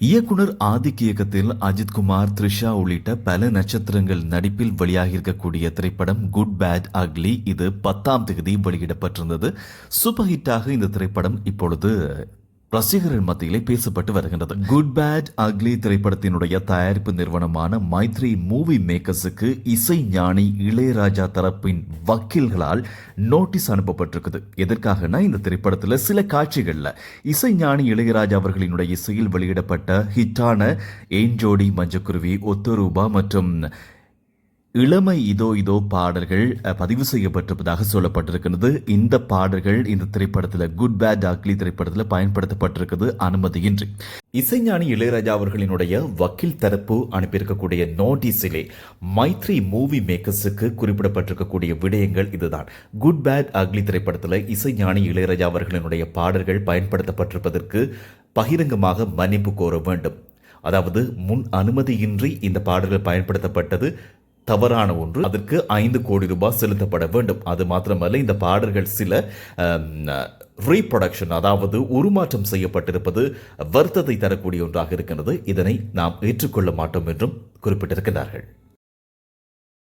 இயக்குனர் ஆதிக் இயக்கத்தில் அஜித்குமார் த்ரிஷா உள்ளிட்ட பல நட்சத்திரங்கள் நடிப்பில் வெளியாகியிருக்கக்கூடிய திரைப்படம் குட் பேட் அக்லி இது பத்தாம் தேதி வெளியிடப்பட்டிருந்தது. சூப்பர் ஹிட்டாக இந்த திரைப்படம் இப்பொழுது ரசிகர்கள் மத்தியிலே பேசப்பட்டு வருகின்றது. குட் பேட் அக்லி திரைப்படத்தினுடைய தயாரிப்பு நிறுவனமான மைத்ரி மூவி மேக்கர்ஸுக்கு இசை ஞானி இளையராஜா தரப்பின் வக்கீல்களால் நோட்டீஸ் அனுப்பப்பட்டிருக்குது. எதற்காகனா இந்த திரைப்படத்தில் சில காட்சிகளில். இசை ஞானி இளையராஜா அவர்களினுடைய இசையில் வெளியிடப்பட்ட ஹிட்டான ஏஞ்சோடி மஞ்சக்குருவி ஒத்துரூபா மற்றும் இளமை இதோ இதோ பாடல்கள் பதிவு செய்யப்பட்டிருப்பதாக சொல்லப்பட்டிருக்கிறது. இந்த பாடல்கள் இந்த திரைப்படத்தில் குட் பேட் அக்லி திரைப்படத்தில் பயன்படுத்தப்பட்டிருக்குது அனுமதியின்றி. இசைஞானி இளையராஜா அவர்களினுடைய வக்கீல் தரப்பு அனுப்பியிருக்கக்கூடிய நோட்டீஸிலே மைத்ரி மூவி மேக்கர்ஸுக்கு குறிப்பிடப்பட்டிருக்கக்கூடிய விடயங்கள் இதுதான். குட் பேட் அக்லி திரைப்படத்தில் இசைஞானி இளையராஜா அவர்களினுடைய பாடல்கள் பயன்படுத்தப்பட்டிருப்பதற்கு பகிரங்கமாக மன்னிப்பு கோர வேண்டும். அதாவது முன் அனுமதியின்றி இந்த பாடல்கள் பயன்படுத்தப்பட்டது தவறான ஒன்று. அதற்கு ஐந்து கோடி ரூபாய் செலுத்தப்பட வேண்டும். அது மாத்திரமல்ல இந்த பாடல்கள் சில ரீப்ரொடக்ஷன் அதாவது உருமாற்றம் செய்யப்பட்டிருப்பது வருத்தத்தை தரக்கூடிய ஒன்றாக இருக்கின்றது. இதனை நாம் ஏற்றுக்கொள்ள மாட்டோம் என்றும் குறிப்பிட்டிருக்கிறார்கள்